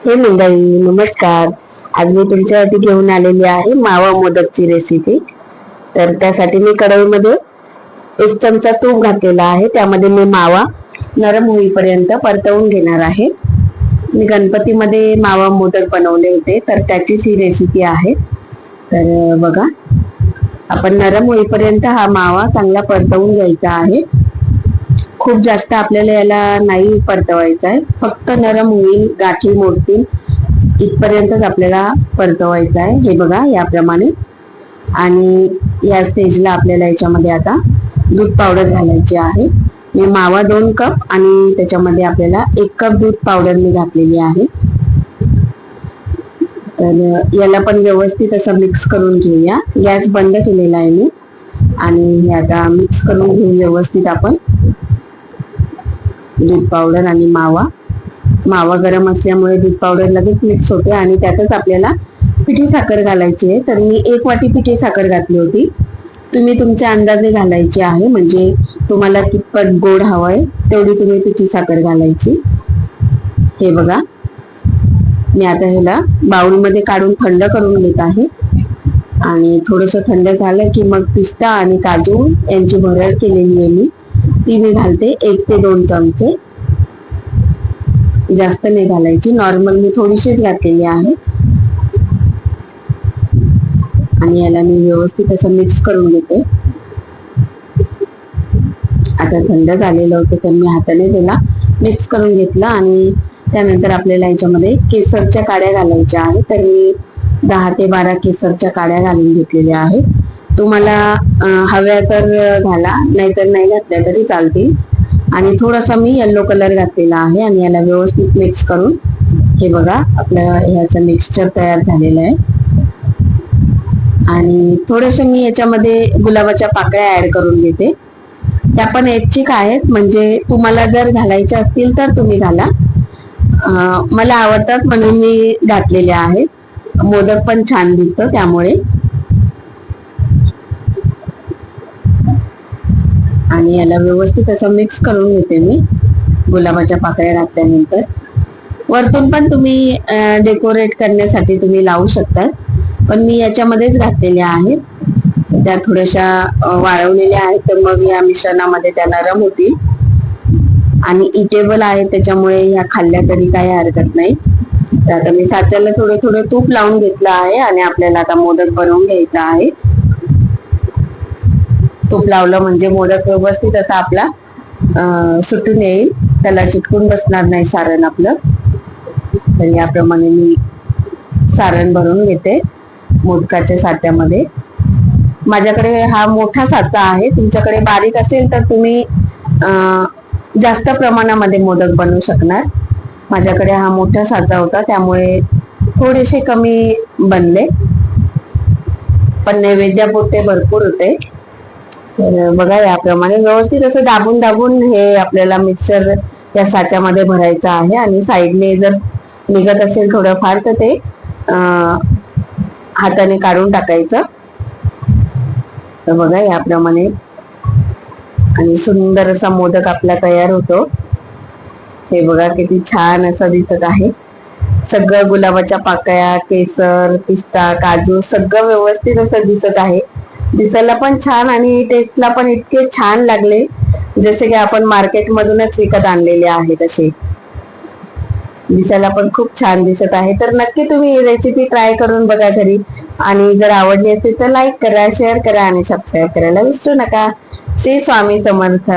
हे मंडळी नमस्कार. आज मी तुमच्यासाठी घेऊन आलेली आहे मावा मोदकची रेसिपी तर त्यासाठी मी कढईमध्ये एक चमचा तूप घातलेला आहे. त्यामध्ये मी मावा नरम होईपर्यंत परतवून घेणार आहे. मी गणपतीमध्ये मावा मोदक बनवले होते तर त्याचीच ही रेसिपी आहे. तर बघा आपण नरम होईपर्यंत हा मावा चांगला परतवून घ्यायचा आहे. खूप जास्त आपल्याला याला नाही परतवायचा आहे फक्त नरम होईल गाठी मोडतील इथपर्यंतच आपल्याला परतवायचं आहे हे बघा याप्रमाणे. आणि या स्टेजला आपल्याला याच्यामध्ये आता दूध पावडर घालायची आहे. मी मावा दोन कप आणि त्याच्यामध्ये आपल्याला एक कप दूध पावडर मी घातलेली आहे. तर याला पण व्यवस्थित असं मिक्स करून घेऊया. गॅस बंद केलेला आहे मी. आणि हे आता मिक्स करून घेऊन व्यवस्थित आपण दूध पावडर आणि मावा. मावा गरम असल्यामुळे दूध पावडर लगेच मिक्स होते आणि त्यातच आपल्याला पिठी साखर घालायची आहे. तर मी एक वाटी पिठी साखर घातली होती. तुम्ही तुमच्या अंदाजे घालायची आहे. म्हणजे तुम्हाला कितपत गोड हवंय तेवढी तुम्ही पिठी साखर घालायची. हे बघा. मी आता ह्याला बाउलमध्ये काढून थंड करून घेत आहे. आणि थोडंसं थंड झालं की मग पिस्ता आणि काजू यांची भरड केलेली आहे मी. ती मी घालते एक ते दोन चमचे. जास्त नाही घालायची. नॉर्मल मी थोडीशीच घातलेली आहे. आणि याला मी व्यवस्थित असं मिक्स करून घेते. आता थंड झालेलं होतं तर मी हाताने त्याला मिक्स करून घेतलं आणि त्यानंतर आपल्याला याच्यामध्ये केसरच्या काड्या घालायच्या आहेत. तर मी दहा ते बारा केसरच्या काड्या घालून घेतलेल्या आहेत. तुम्हाला हव्या तर घाला नाहीतर नाही घातल्या तरी चालतील. आणि थोडासा मी येल्लो कलर घातलेला आहे आणि याला व्यवस्थित मिक्स करून हे बघा आपलं ह्याचं मिक्सचर तयार झालेलं आहे. आणि थोडेसे मी याच्यामध्ये गुलाबाच्या पाकळ्या ऍड करून घेते त्या पण ऐच्छिक आहेत म्हणजे तुम्हाला जर घालायच्या असतील तर तुम्ही घाला. मला आवडतात म्हणून मी घातलेल्या आहेत. मोदक पण छान दिसतं त्यामुळे. आणि याला व्यवस्थित असं मिक्स करून घेते मी गुलाबाच्या पाकळ्या घातल्यानंतर. वरतून पण तुम्ही डेकोरेट करण्यासाठी तुम्ही लावू शकतात. पण मी याच्यामध्येच घातलेल्या आहेत. त्या थोड्याशा वाळवलेल्या आहेत तर मग या मिश्रणामध्ये त्या नरम होतील. आणि इटेबल आहे त्याच्यामुळे ह्या खाल्ल्या तरी काही हरकत नाही. तर आता मी साच्याला थोडं थोडं तूप लावून घेतलं आहे आणि आपल्याला आता मोदक बनवून घ्यायचा आहे. तूप लावलं म्हणजे मोदक व्यवस्थित असा आपला सुटून येईल. त्याला चिटकून बसणार नाही सारण आपलं. तर याप्रमाणे मी सारण भरून घेते मोदकाच्या साच्यामध्ये माझ्याकडे हा मोठा साचा आहे. तुमच्याकडे बारीक असेल तर तुम्ही जास्त प्रमाणामध्ये मोदक बनवू शकणार. माझ्याकडे हा मोठा साचा होता त्यामुळे थोडेसे कमी बनले. पण नैवेद्यापुरते भरपूर होते. तर बघा याप्रमाणे व्यवस्थित असं दाबून दाबून हे आपल्याला मिक्सर या साच्यामध्ये भरायचं आहे. आणि साईडने जर निघत असेल थोडंफार तर ते हाताने काढून टाकायचं. तर बघा याप्रमाणे. आणि सुंदर असा मोदक आपला तयार होतो. हे बघा किती छान असं दिसत आहे. सगळं गुलाबाच्या पाकळ्या केसर पिस्ता काजू सगळं व्यवस्थित असं दिसत आहे. दिसायला पण छान आणि टेस्टला पण इतके छान लागले जसे की आपण मार्केटमधूनच विकत आणलेले आहेत असे. दिसायला पण खूप छान दिसत आहे. तर नक्की तुम्ही रेसिपी ट्राय करून बघा घरी. आणि जर आवडली असेल तर लाईक करा शेअर करा आणि सबस्क्राईब करायला विसरू नका. श्री स्वामी समर्थ.